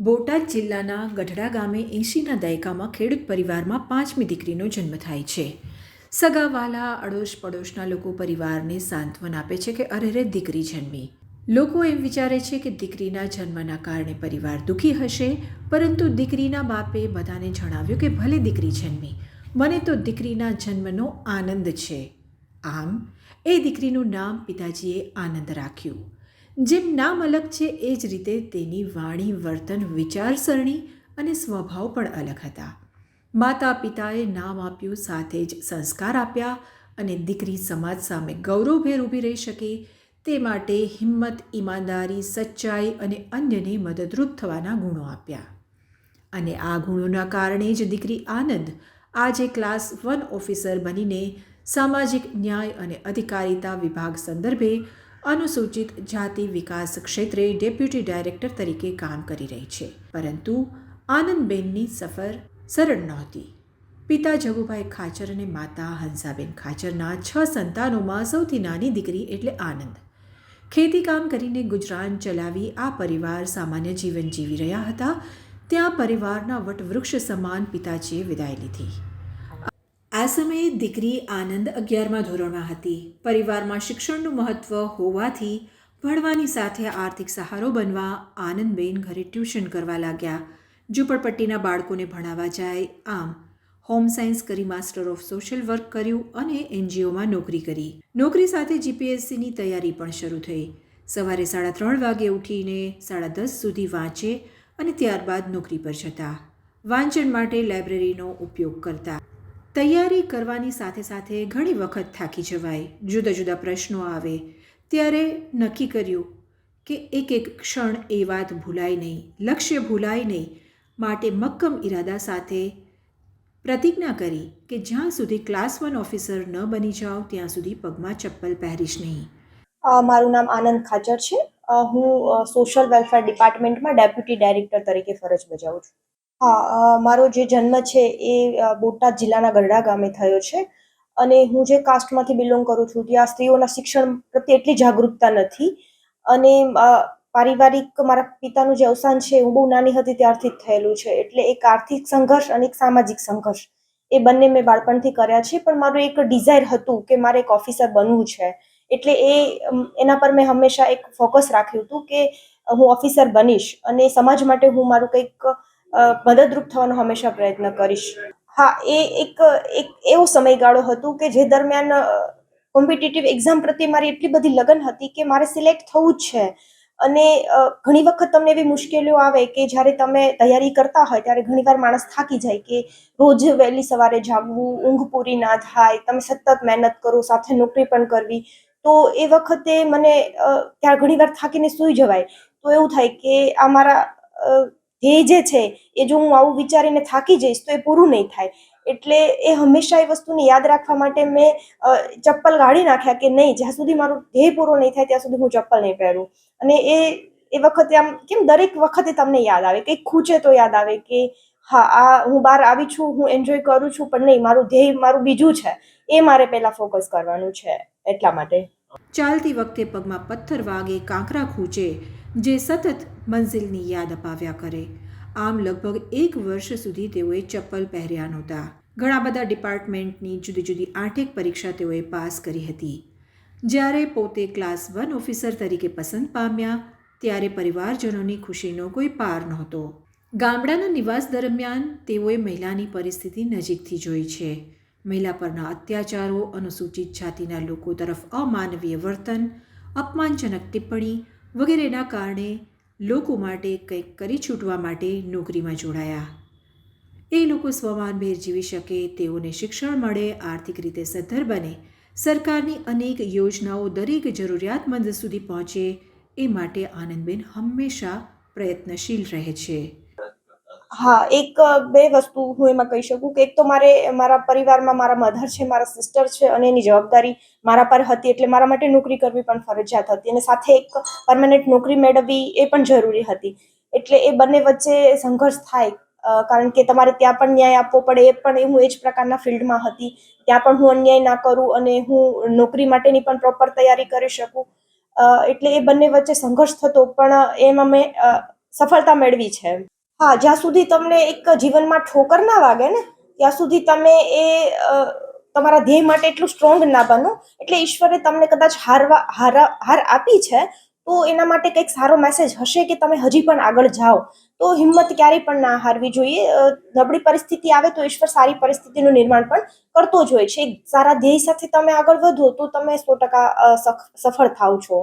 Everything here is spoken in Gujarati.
બોટાદ જિલ્લાના ગઢડા ગામે એંશીના દાયકામાં ખેડૂત પરિવારમાં પાંચમી દીકરીનો જન્મ થાય છે. સગાવાલા અડોશ પડોશના લોકો પરિવારને સાંત્વન આપે છે કે અરેરે દીકરી જન્મી. લોકો એમ વિચારે છે કે દીકરીના જન્મના કારણે પરિવાર દુઃખી હશે, પરંતુ દીકરીના બાપે બધાને જણાવ્યું કે ભલે દીકરી જન્મી, મને તો દીકરીના જન્મનો આનંદ છે. આમ, એ દીકરીનું નામ પિતાજીએ આનંદ રાખ્યું. જેમ નામ અલગ છે, એ જ રીતે તેની વાણી, વર્તન, વિચારસરણી અને સ્વભાવ પણ અલગ હતા. માતા પિતાએ નામ આપ્યું, સાથે જ સંસ્કાર આપ્યા અને દીકરી સમાજ સામે ગૌરવભેર ઊભી રહી શકે તે માટે હિંમત, ઈમાનદારી, સચ્ચાઈ અને અન્યને મદદરૂપ થવાના ગુણો આપ્યા. અને આ ગુણોના કારણે જ દીકરી આનંદ આજે ક્લાસ વન ઓફિસર બનીને સામાજિક ન્યાય અને અધિકારિતા વિભાગ સંદર્ભે અનુસૂચિત જાતિ વિકાસ ક્ષેત્રે ડેપ્યુટી ડાયરેક્ટર તરીકે કામ કરી રહી છે. પરંતુ આનંદબેનની સફર સરળ નહોતી. પિતા જગુભાઈ ખાચર અને માતા હંસાબેન ખાચરના છ સંતાનોમાં સૌથી નાની દીકરી એટલે આનંદ. ખેતી કામ કરીને ગુજરાન ચલાવી આ પરિવાર સામાન્ય જીવન જીવી રહ્યા હતા. ત્યાં પરિવારના વટવૃક્ષ સમાન પિતાજીએ વિદાય લીધી. આ સમયે દીકરી આનંદ અગિયારમા ધોરણમાં હતી. પરિવારમાં શિક્ષણનું મહત્ત્વ હોવાથી ભણવાની સાથે આર્થિક સહારો બનવા આનંદબેન ઘરે ટ્યુશન કરવા લાગ્યા. ઝૂંપડપટ્ટીના બાળકોને ભણાવવા જાય, આમ હોમ સાયન્સ કરી માસ્ટર ઓફ સોશિયલ વર્ક કર્યું અને એનજીઓમાં નોકરી કરી. નોકરી સાથે જીપીએસસીની તૈયારી પણ શરૂ થઈ. સવારે સાડા ત્રણ વાગે ઉઠીને સાડા દસ સુધી વાંચે અને ત્યારબાદ નોકરી પર જતા. વાંચન માટે લાઇબ્રેરીનો ઉપયોગ કરતા. તૈયારી કરવાની સાથે સાથે ઘણી વખત થાકી જવાય. જુદા જુદા પ્રશ્નો આવે. ત્યારે નક્કી કર્યું કે એક એક ક્ષણ એ વાત ભૂલાય નહીં, લક્ષ્ય ભૂલાય નહીં. માટે મક્કમ ઈરાદા સાથે પ્રતિજ્ઞા કરી કે જ્યાં સુધી ક્લાસ વન ઓફિસર ન બની જાઓ, ત્યાં સુધી પગમાં ચપ્પલ પહેરીશ નહીં. મારું નામ આનંદ ખાચર છે. હું સોશિયલ વેલફેર ડિપાર્ટમેન્ટમાં ડેપ્યુટી ડાયરેક્ટર તરીકે ફરજ બજાવું છું. હા મારો જે જન્મ છે એ બોટાદ જિલ્લાના ગરડા ગામે થયો છે. અને હું જે કાસ્ટમાંથી બિલોંગ કરું છું ત્યાં સ્ત્રીઓના શિક્ષણ પ્રત્યે એટલી જાગૃતતા નથી. અને પારિવારિક મારા પિતાનું જે અવસાન છે હું બહુ નાની હતી ત્યારથી જ થયેલું છે. એટલે એક આર્થિક સંઘર્ષ અને એક સામાજિક સંઘર્ષ એ બંને મેં બાળપણથી કર્યા છે. પણ મારું એક ડિઝાયર હતું કે મારે એક ઓફિસર બનવું છે. એટલે એ એના પર મેં હંમેશા એક ફોકસ રાખ્યું હતું કે હું ઓફિસર બનીશ. અને સમાજ માટે હું મારું કંઈક મદદરૂપ થવાનો હંમેશા પ્રયત્ન કરીશ. હા, એ એક એક એવો સમયગાળો હતો કે જે દરમિયાન કોમ્પિટિટિવ એક્ઝામ પ્રત્યે મારી એટલી બધી લગન હતી કે મારે સિલેક્ટ થવું જ છે. અને ઘણી વખત તમને એવી મુશ્કેલીઓ આવે કે જ્યારે તમે તૈયારી કરતા હોય ત્યારે ઘણીવાર માણસ થાકી જાય કે રોજ વહેલી સવારે જાગવું, ઊંઘ પૂરી ના થાય, તમે સતત મહેનત કરો, સાથે નોકરી પણ કરવી, તો એ વખતે મને ત્યાં ઘણીવાર થાકીને સૂઈ જવાય. તો એવું થાય કે આ મારા ધ્યેય જે છે, એ જો હું આવું વિચારીને થાકી જઈશ તો એ પૂરું નહીં થાય. એટલે એ હંમેશા એ વસ્તુને યાદ રાખવા માટે મેં ચપ્પલ કાઢી નાખ્યા કે નહીં, જ્યાં સુધી મારું ધ્યેય પૂરો નહીં થાય ત્યાં સુધી હું ચપ્પલ નહીં પહેરું. અને એ એ વખતે આમ, કેમ દરેક વખતે તમને યાદ આવે, કંઈક ખૂચે તો યાદ આવે કે, હા, આ હું બહાર આવી છું, હું એન્જોય કરું છું, પણ નહીં, મારું ધ્યેય મારું બીજું છે. એ મારે પહેલાં ફોકસ કરવાનું છે, એટલા માટે. ચાલતી વખતે પગમાં પથ્થર વાગે, કાંકરા ખૂંચે જે સતત મંઝિલની યાદ અપાવ્યા કરે. આમ લગભગ એક વર્ષ સુધી તેઓએ ચપ્પલ પહેર્યા નહોતા. ઘણા બધા ડિપાર્ટમેન્ટની જુદી જુદી આઠેક પરીક્ષા તેઓએ પાસ કરી હતી. જ્યારે પોતે ક્લાસ વન ઓફિસર તરીકે પસંદ પામ્યા, ત્યારે પરિવારજનોની ખુશીનો કોઈ પાર નહોતો. ગામડાના નિવાસ દરમિયાન તેઓએ મહિલાની પરિસ્થિતિ નજીકથી જોઈ છે. મહિલા પરના અત્યાચારો, અનુસૂચિત જાતિના લોકો તરફ અમાનવીય વર્તન, અપમાનજનક ટિપ્પણી વગેરેના કારણે લોકો માટે કંઈક કરી છૂટવા માટે નોકરીમાં જોડાયા. એ લોકો સ્વમાનભેર જીવી શકે, તેઓને શિક્ષણ મળે, આર્થિક રીતે સદ્ધર બને, સરકારની અનેક યોજનાઓ દરેક જરૂરિયાતમંદ સુધી પહોંચે, એ માટે આનંદબેન હંમેશા પ્રયત્નશીલ રહે છે. હા, એક બે વસ્તુ હું એમાં કહી શકું કે એક તો મારે, મારા પરિવારમાં મારા મધર છે, મારા સિસ્ટર છે અને એની જવાબદારી મારા પર હતી એટલે મારા માટે નોકરી કરવી પણ ફરજિયાત હતી અને સાથે એક પરમાનન્ટ નોકરી મેળવવી એ પણ જરૂરી હતી. એટલે એ બંને વચ્ચે સંઘર્ષ થાય કારણ કે તમારે ત્યાં પણ ન્યાય આપવો પડે, એ પણ હું એ જ પ્રકારના ફિલ્ડમાં હતી. ત્યાં પણ હું અન્યાય ના કરું અને હું નોકરી માટેની પણ પ્રોપર તૈયારી કરી શકું. એટલે એ બંને વચ્ચે સંઘર્ષ થતો પણ એમાં મેં સફળતા મેળવી છે હા, જ્યાં સુધી તમને એક જીવનમાં ઠોકર ના વાગે ને, ત્યાં સુધી તમે એ તમારા ધ્યેય માટે એટલું સ્ટ્રોંગ ના બનો. એટલે ઈશ્વરે તમને કદાચ હારવા, હાર આપી છે, તો એના માટે કંઈક સારો મેસેજ હશે કે તમે હજી પણ આગળ જાઓ. તો હિંમત ક્યારેય પણ ના હારવી જોઈએ. નબળી પરિસ્થિતિ આવે તો ઈશ્વર સારી પરિસ્થિતિનું નિર્માણ પણ કરતો જ હોય છે. સારા ધ્યેય સાથે તમે આગળ વધો તો તમે સો ટકા સફળ થાવ છો.